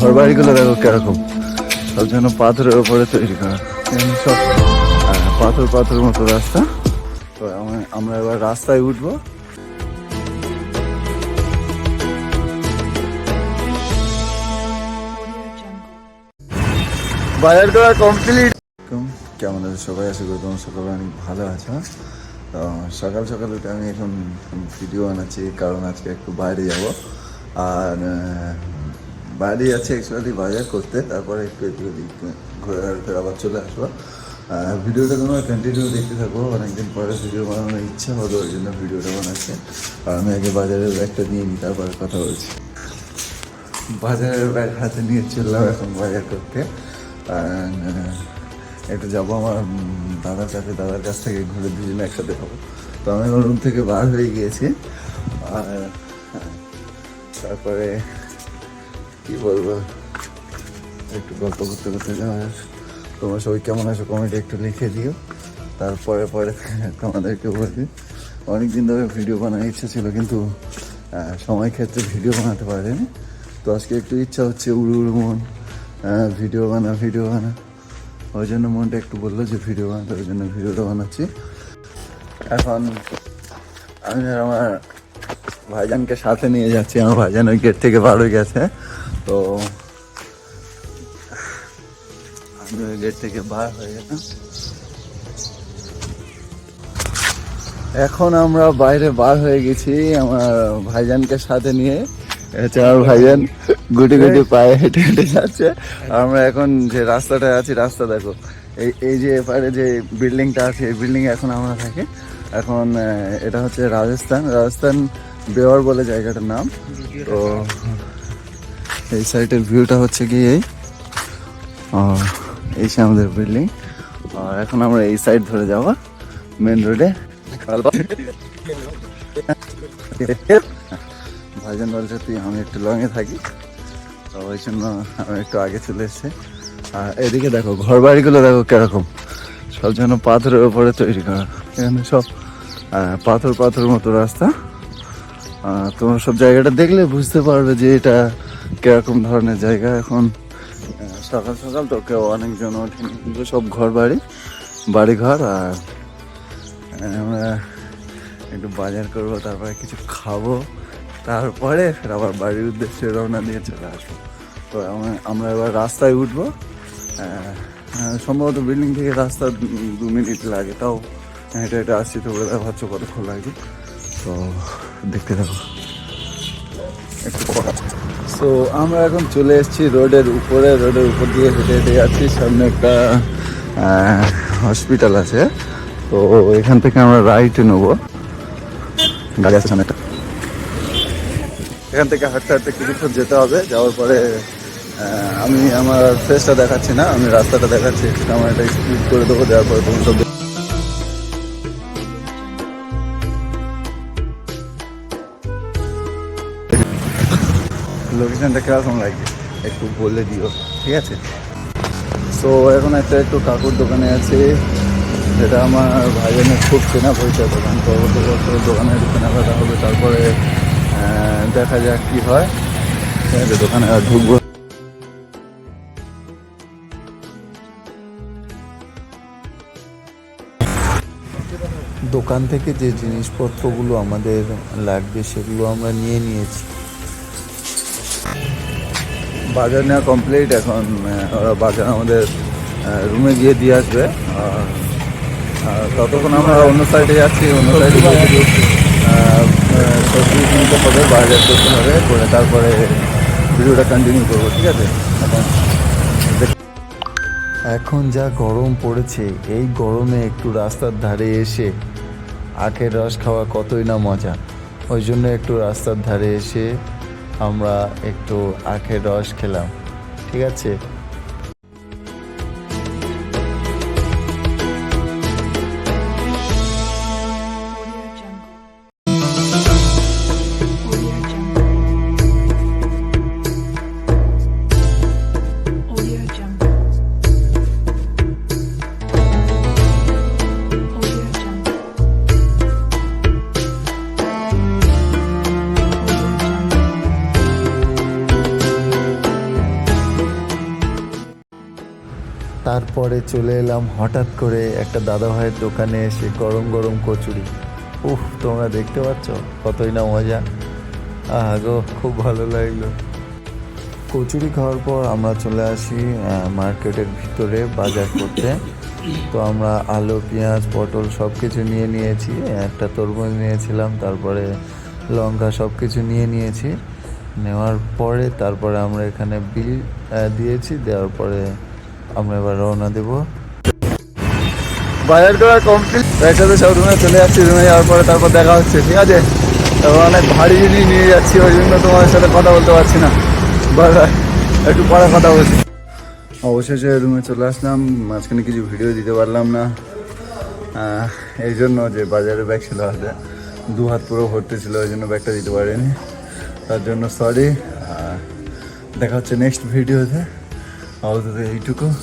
ঘর বাড়িগুলো দেখো কীরকম। সব যেন পাথরের উপরে তৈরি করা। সব পাথর পাথর মতো রাস্তা। তো আমরা- এবার রাস্তায় উঠবো। বাজার করা কমপ্লিট কেমন আছে সবাই? আশা করি তোমার সকালে অনেক ভালো আছো। সকাল সকাল উঠে আমি এখন ভিডিও বানাচ্ছি কারণ আজকে একটু বাইরে যাব। আর বাইরে যাচ্ছি অ্যাকচুয়ালি বাজার করতে তারপরে একটু একটু এদিক ঘুরে আবার চলে আসব। ভিডিওটা তোমরা কন্টিনিউ দেখতে থাকব অনেকদিন পরে ভিডিও বানানোর ইচ্ছা হলো ওই জন্য ভিডিওটা বানাচ্ছে। আর আমি আগে বাজারের ব্যাগটা নিয়ে নিই তারপরে কথা বলছি। বাজারের ব্যাগ হাতে নিয়ে চললাম এখন বাজার করতে। আর, একটু যাব আমার দাদার কাছে, দাদার কাছ থেকে ঘুরে দুজনে একসাথে যাব তো আমি আমার রুম থেকে বার হয়ে গিয়েছি। আর, তারপরে কি বলব? একটু গল্প করতে করতে যাওয়া। তোমরা সবাই কেমন আছো কমেন্টে একটু লিখে দিও। তারপরে, পরে তোমাদেরকে বলবি। অনেকদিন ধরে ভিডিও বানার ইচ্ছা ছিল, কিন্তু সময় ক্ষেত্রে ভিডিও বানাতে পারিনি। তো আজকে একটু ইচ্ছা হচ্ছে উড়ু উড়ু মন ভিডিও বানা ভিডিও বানা। ওই জন্য মনটা একটু বলল যে ভিডিও বানাতে, ওই জন্য ভিডিওটা বানাচ্ছি। এখন আমি আমার ভাইজানকে সাথে নিয়ে যাচ্ছি, আমার ভাইজান ওই গেট থেকে বার হয়ে গেছে। তো আমি ওই গেট থেকে বার হয়ে গেলাম। এখন আমরা বাইরে বার হয়ে গেছি আমার ভাইজানকে সাথে নিয়ে। আমার ভাইজান গুটি গুটি পায়ে হেঁটে হেঁটে যাচ্ছে। আমরা এখন যে রাস্তাটা আছি রাস্তা দেখো। এই এই যে এপারে যে বিল্ডিংটা আছে এই বিল্ডিং এখন আমরা থাকি। এখন এটা হচ্ছে রাজস্থান। রাজস্থান বেওয়ার বলে জায়গাটার নাম। তো এই সাইডের ভিউটা হচ্ছে কি এই। এই সে আমাদের বিল্ডিং। আর এখন আমরা এই সাইড ধরে যাব মেন রোডে। ভাইজান বলছে, তুই, আমি একটু লংয়ে থাকি। তো ওই জন্য আমি একটু আগে চলে এসেছি। আর এদিকে দেখো ঘর বাড়িগুলো দেখো কীরকম। সব যেন পাথরের উপরে তৈরি করা। এখানে সব পাথর পাথর মতো রাস্তা। তোমরা সব জায়গাটা দেখলে বুঝতে পারবে যে এটা কীরকম ধরনের জায়গা এখন। সকাল সকাল তো কেউ অনেকজন ওঠেনি, কিন্তু সব ঘর বাড়ি বাড়ি ঘর আর আমরা একটু বাজার করব, তারপরে কিছু খাব। তারপরে আবার বাড়ির উদ্দেশ্যে রওনা দিয়ে চলে আসব। তো আমরা- এবার রাস্তায় উঠবো। সম্ভবত বিল্ডিং থেকে রাস্তা দু- মিনিট লাগে, তাও হেঁটে হেঁটে আসছি তো হয় ভাবছ কতক্ষণ লাগবে? তো দেখতে থাকো। একটু সো আমরা এখন চলে এসেছি রোডের উপরে, রোডের উপর দিয়ে হেঁটে হেঁটে যাচ্ছি। সামনে একটা হসপিটাল আছে। তো এখান থেকে আমরা রাইটে নেব। গাড়ি আছে সামনে একটা। এখান থেকে হাঁটতে হাঁটতে কিছুক্ষণ যেতে হবে, যাওয়ার পরে আমি আমার ফেসটা দেখাচ্ছি না, আমি রাস্তাটা দেখাচ্ছি আমার এটা স্পিড করে দেবো দেওয়ার পরে তুমি সব লোকেশনটা কীরকম লাগবে একটু বলে দিও, ঠিক আছে? সো এখন একটা একটু কাকুর দোকানে আছে, যেটা আমার ভাইজানের খুব চেনা পরিচয়, দোকান তো ওদের ওদের দোকানে একটু কেনাকাটা হবে, তারপরে দেখা যাক কি হয়। দোকানে ঢুকবো। দোকান থেকে যে জিনিসপত্রগুলো আমাদের লাগবে, সেগুলো আমরা নিয়ে নিয়েছি। বাজার নেওয়া কমপ্লিট এখন ওরা বাজার আমাদের রুমে গিয়ে দিয়ে আসবে। ততক্ষণ আমরা অন্য সাইডে যাচ্ছি, অন্য সাইডে সবজি কিনতে হবে বাজার করতে হবে, করে তারপরে ভিডিওটা কন্টিনিউ করব, ঠিক আছে? এখন এখন যা গরম পড়েছে, এই গরমে একটু রাস্তার ধারে এসে আখের রস খাওয়া কতই না মজা। ওই জন্য একটু রাস্তার ধারে এসে আমরা একটু আখের রস খেলাম, ঠিক আছে? তারপরে চলে এলাম হঠাৎ করে একটা দাদা ভাইয়ের দোকানে এসে গরম গরম কচুরি। উফ, তোমরা দেখতে পাচ্ছ? কতই না মজা। আহ গো, খুব ভালো লাগল। কচুরি খাওয়ার পর আমরা চলে আসি মার্কেটের ভিতরে বাজার করতে। তো আমরা আলু, পেঁয়াজ, পটল সব কিছু নিয়ে নিয়েছি। একটা তরমুজ নিয়েছিলাম, তারপরে লঙ্কা সব কিছু নিয়ে নিয়েছি। নেওয়ার পরে তারপরে আমরা এখানে বিল দিয়েছি, দেওয়ার পরে আমরা এবার রওনা দেবো। বাজার করা কমপ্লিট একসাথে সব রুমে চলে যাচ্ছি রুমে যাওয়ার পরে তারপর দেখা হচ্ছে, ঠিক আছে? তারপর অনেক ভারী জিনিস নিয়ে যাচ্ছি, ওই জন্য তোমার সাথে কথা বলতে পারছি না। একটু পরে কথা বলছি। অবশেষে রুমে চলে আসলাম, মাঝখানে কিছু ভিডিও দিতে পারলাম না। এই জন্য যে বাজারে ব্যাগ ছিল, হাতে দু হাত পুরো ভর্তি ছিল, ওই জন্য ব্যাগটা দিতে পারিনি। তার জন্য সরি দেখা হচ্ছে নেক্সট ভিডিওতে Ağzınıza iyi tutun.